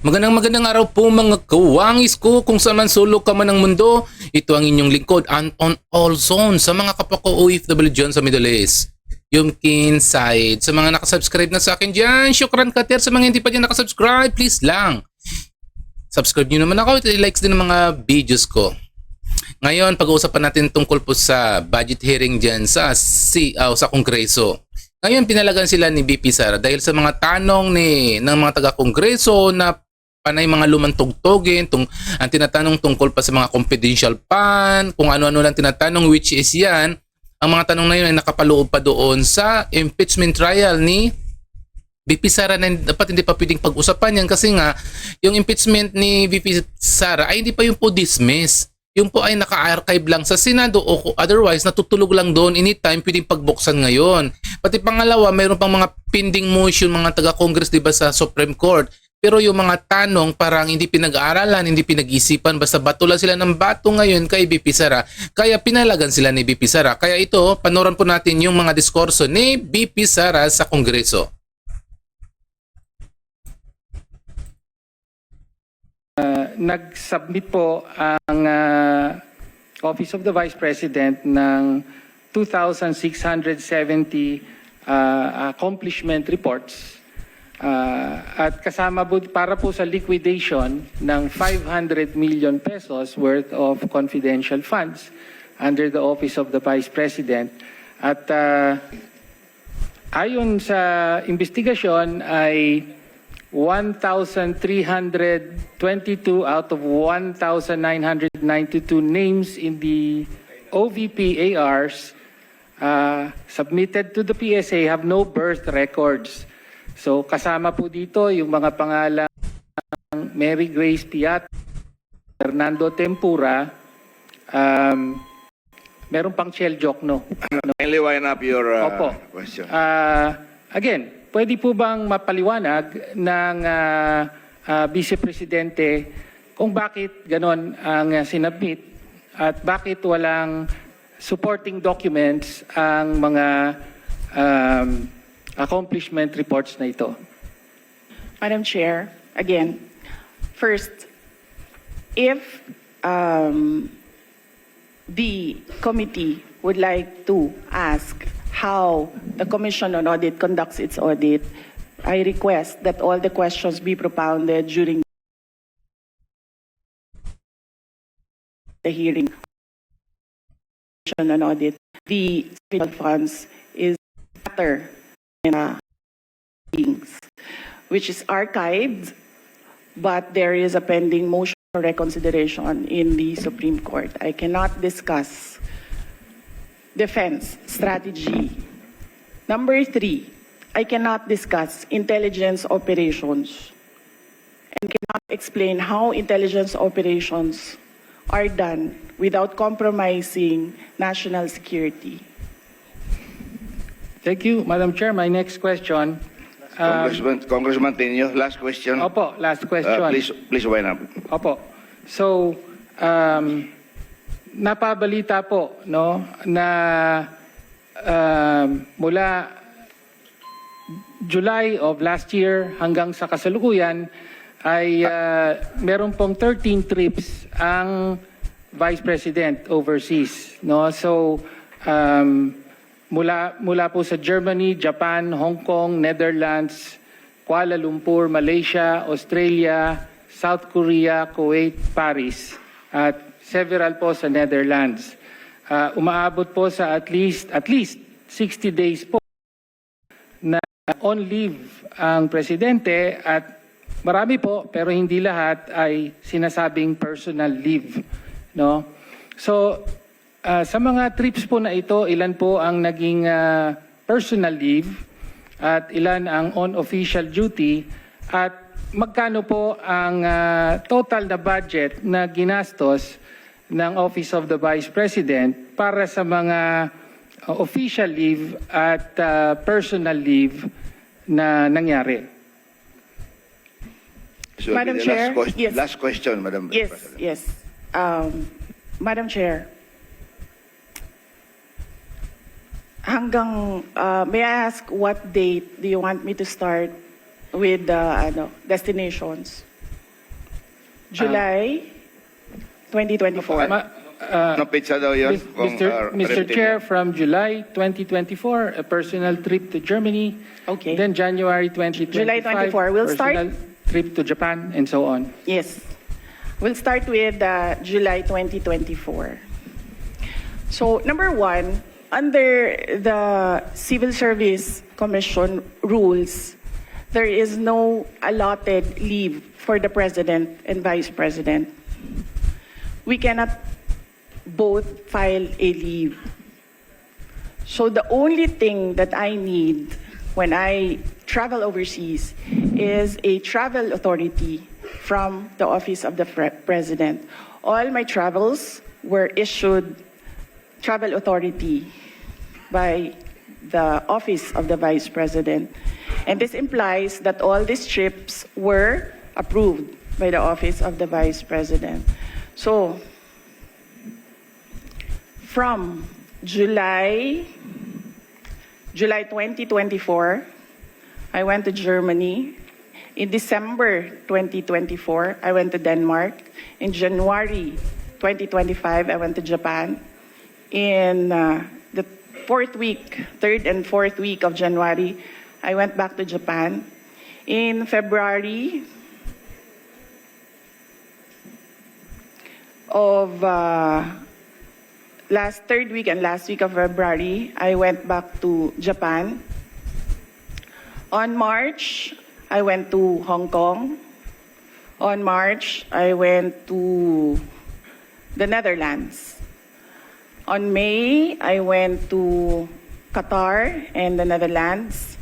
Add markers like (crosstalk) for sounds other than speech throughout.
Magandang magandang araw po mga kawangis ko kung saan man sulok ka man ng mundo. Ito ang inyong lingkod and on all zones sa mga kapwa ko OFW dyan sa Middle East. Yumkin side. Sa mga nakasubscribe na sa akin dyan, syukran kater. Sa mga hindi pa dyan nakasubscribe, please lang. Subscribe nyo naman ako at likes din ang mga videos ko. Ngayon, pag-uusapan natin tungkol po sa budget hearing dyan sa, si, ah, sa Kongreso. Ngayon, pinalagan sila ni BP Sara dahil sa mga tanong ni, ng mga taga-Kongreso na panay mga lumang tugtogin, tung, ang tinatanong tungkol pa sa mga confidential fund, kung ano-ano lang tinatanong which is yan, ang mga tanong na yun ay nakapaloob pa doon sa impeachment trial ni VP Sara na dapat hindi pa pwedeng pag-usapan yan kasi nga yung impeachment ni VP Sara ay hindi pa yung po dismiss. Yung po ay naka-archive lang sa Senado o otherwise natutulog lang doon anytime pwedeng pagbuksan ngayon. Pati pangalawa, mayroon pang mga pending motion mga taga-Congress 'di ba sa Supreme Court. Pero yung mga tanong parang hindi pinag-aaralan, hindi pinag-isipan, basta bato lang sila ng bato ngayon kay BP Sara. Kaya pinalagan sila ni BP Sara. Kaya ito, panoran po natin yung mga diskurso ni BP Sara sa Kongreso. nag-submit po ang ah, Office of the Vice President ng 2,670 ah, accomplishment reports Ah, at kasama po para po sa liquidation ng 500 million pesos worth of confidential funds under the Office of the Vice President. At ah, ayon sa investigasyon ay 1,322 out of 1,992 names in the OVP ARs uh, submitted to the PSA have no birth records. So kasama po dito yung mga pangalan Mary Grace Piat, Fernando Tempura, um, meron pang Chel Jokno. Kindly wind up your uh, Opo. question. Ah, again, pwede po bang mapaliwanag ng ah, ah, Vice Presidente kung bakit ganon ang sinubmit at bakit walang supporting documents ang mga um, accomplishment reports na ito? Madam Chair, again, first, if um, the committee would like to ask how the Commission on Audit conducts its audit, I request that all the questions be propounded during the hearing. On Audit, the special funds is matter in meetings, which is archived, but there is a pending motion for reconsideration in the Supreme Court. I cannot discuss defense strategy. Number three, I cannot discuss intelligence operations and cannot explain how intelligence operations are done without compromising national security. Thank you, Madam Chair. My next question. um, Congressman, Congressman Tenyo, last question. Opo, last question. Uh, please, please wind up. Opo. So, um, napabalita po no na um, mula July of last year hanggang sa kasalukuyan ay uh, meron pong 13 trips ang Vice President overseas no so um, mula mula po sa Germany, Japan, Hong Kong, Netherlands, Kuala Lumpur, Malaysia, Australia, South Korea, Kuwait, Paris at several po sa Netherlands. Ah, umaabot po sa at least at least 60 days po na on leave ang presidente at marami po pero hindi lahat ay sinasabing personal leave no so ah, sa mga trips po na ito ilan po ang naging ah, personal leave at ilan ang on official duty at magkano po ang ah, total na budget na ginastos ng Office of the Vice President para sa mga uh, official leave at uh, personal leave na nangyari. So, Madam Chair, last, ques- yes. last question, Madam Vice Yes, President. yes. Um, Madam Chair, hanggang, uh, may I ask what date do you want me to start with the ano, destinations? July 2024. Ma- uh, No pizza daw yun? Mis- kung, Mr. uh, Mr. Representative. Chair, from July 2024, a personal trip to Germany. Okay. Then January 2025. July 24, we'll start? Personal trip to Japan and so on. Yes. We'll start with uh, July 2024. So, number one, under the Civil Service Commission rules, there is no allotted leave for the President and Vice President. We cannot both file a leave. So the only thing that I need when I travel overseas is a travel authority from the office of the Pre- president. All my travels were issued travel authority by the office of the vice president. And this implies that all these trips were approved by the office of the vice president. So from July July 2024, I went to Germany. In December 2024, I went to Denmark. In January 2025, I went to Japan. In uh, the fourth week, third and fourth week of January, I went back to Japan. In February of uh, last third week and last week of February, I went back to Japan. On March, I went to Hong Kong. On March, I went to the Netherlands. On May, I went to Qatar and the Netherlands.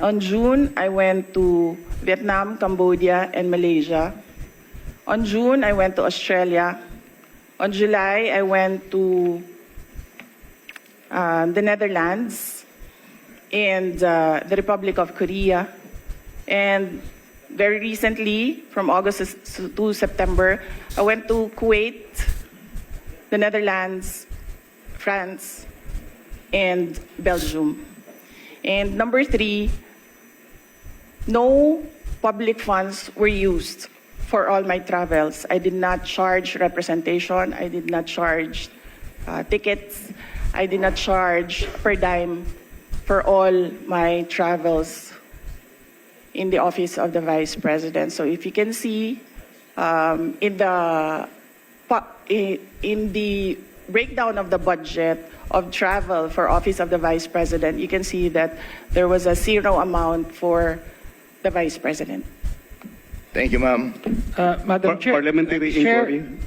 On June, I went to Vietnam, Cambodia, and Malaysia. On June, I went to Australia. On July, I went to uh, the Netherlands and uh, the Republic of Korea. And very recently, from August to September, I went to Kuwait, the Netherlands, France, and Belgium. And number three, no public funds were used for all my travels. I did not charge representation. I did not charge uh, tickets. I did not charge per dime for all my travels in the office of the vice president. So if you can see um, in the in the breakdown of the budget of travel for office of the vice president, you can see that there was a zero amount for the vice president. Thank you, ma'am. Uh, Madam Par- Chair. Parliamentary Chair, inquiry.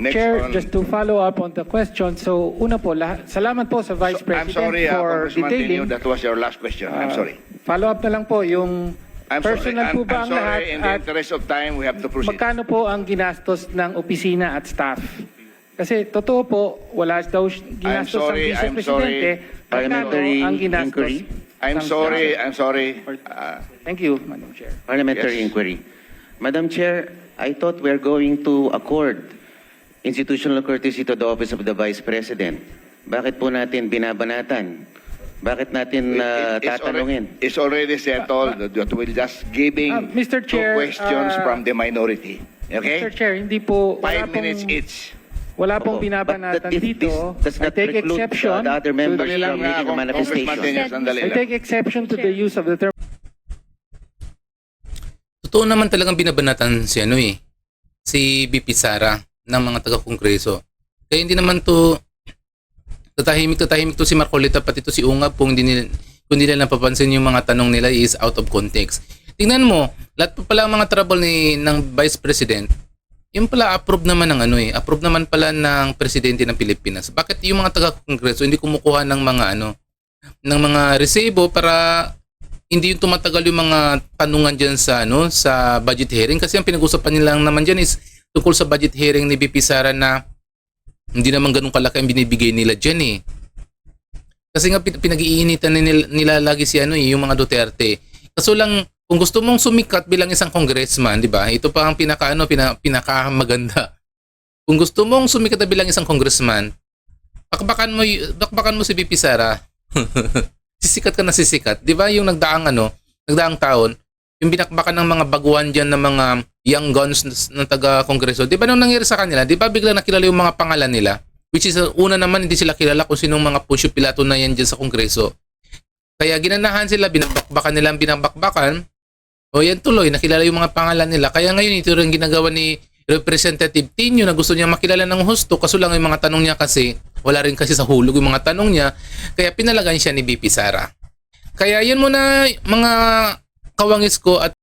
Next Chair, on... just to follow up on the question. So, una po, lah- salamat po sa Vice So- President I'm sorry, uh, for Congressman detailing. that was your last question. I'm Uh, sorry. Follow up na lang po yung I'm sorry. personal I'm, po ba I'm ang lahat sorry. In the at interest of time, we have to proceed. magkano po ang ginastos ng opisina at staff? Kasi totoo po, wala daw sh- ginastos sorry, ang I'm Vice sorry. Presidente. Magkano Parliamentary ang ginastos? inquiry. I'm ng sorry. I'm sorry. Uh, Thank you, Madam Chair. Parliamentary Yes. inquiry. Madam Chair, I thought we're going to accord institutional courtesy to the office of the Vice President. Bakit po natin binabanatan? Bakit natin uh, it- it's tatanungin? already- It's already settled that we're just giving Uh, Mr. two Chair, questions uh, from the minority. Okay? Mr. Chair, hindi po, wala Five minutes pong, each. Wala pong But that- dito. this does I not take preclude, uh, exception the other to members the- from Kung- manifestation. Sandali I lang. take exception to the use of the term Totoo naman talagang binabanatan si ano eh, si BP Sara ng mga taga-kongreso. Kaya hindi naman to tatahimik tatahimik to si Marcolita pati to si Ungab kung hindi nila, kung hindi nila napapansin yung mga tanong nila is out of context. Tingnan mo, lahat pa pala ang mga trouble ni ng Vice President, yung pala approve naman ng ano eh, approve naman pala ng presidente ng Pilipinas. Bakit yung mga taga-kongreso hindi kumukuha ng mga ano, ng mga resebo para hindi yung tumatagal yung mga tanungan diyan sa ano sa budget hearing kasi ang pinag-usapan nila naman diyan is tungkol sa budget hearing ni BP Sara na hindi naman ganun kalaki ang binibigay nila diyan eh. Kasi nga pin- pinag-iinitan nila, nila lagi si ano eh, yung mga Duterte. Kaso lang kung gusto mong sumikat bilang isang congressman, 'di ba? Ito pa ang pinaka ano, pina, pinaka maganda. Kung gusto mong sumikat bilang isang congressman, bakbakan mo bakbakan mo si BP Sara. (laughs) sisikat ka na sisikat. 'Di ba yung nagdaang ano, nagdaang taon, yung binakbakan ng mga baguhan dyan ng mga young guns ng taga-kongreso. Di ba nung nangyari sa kanila, di ba bigla nakilala yung mga pangalan nila? Which is, uh, una naman, hindi sila kilala kung sinong mga pusyo pilato na yan dyan sa kongreso. Kaya ginanahan sila, binabakbakan nila ang binabakbakan. O yan tuloy, nakilala yung mga pangalan nila. Kaya ngayon, ito rin ginagawa ni Representative Tinio na gusto niya makilala ng husto. Kaso lang yung mga tanong niya kasi, wala rin kasi sa hulog yung mga tanong niya. Kaya pinalagan siya ni BP Sara. Kaya yan muna mga kawangis ko at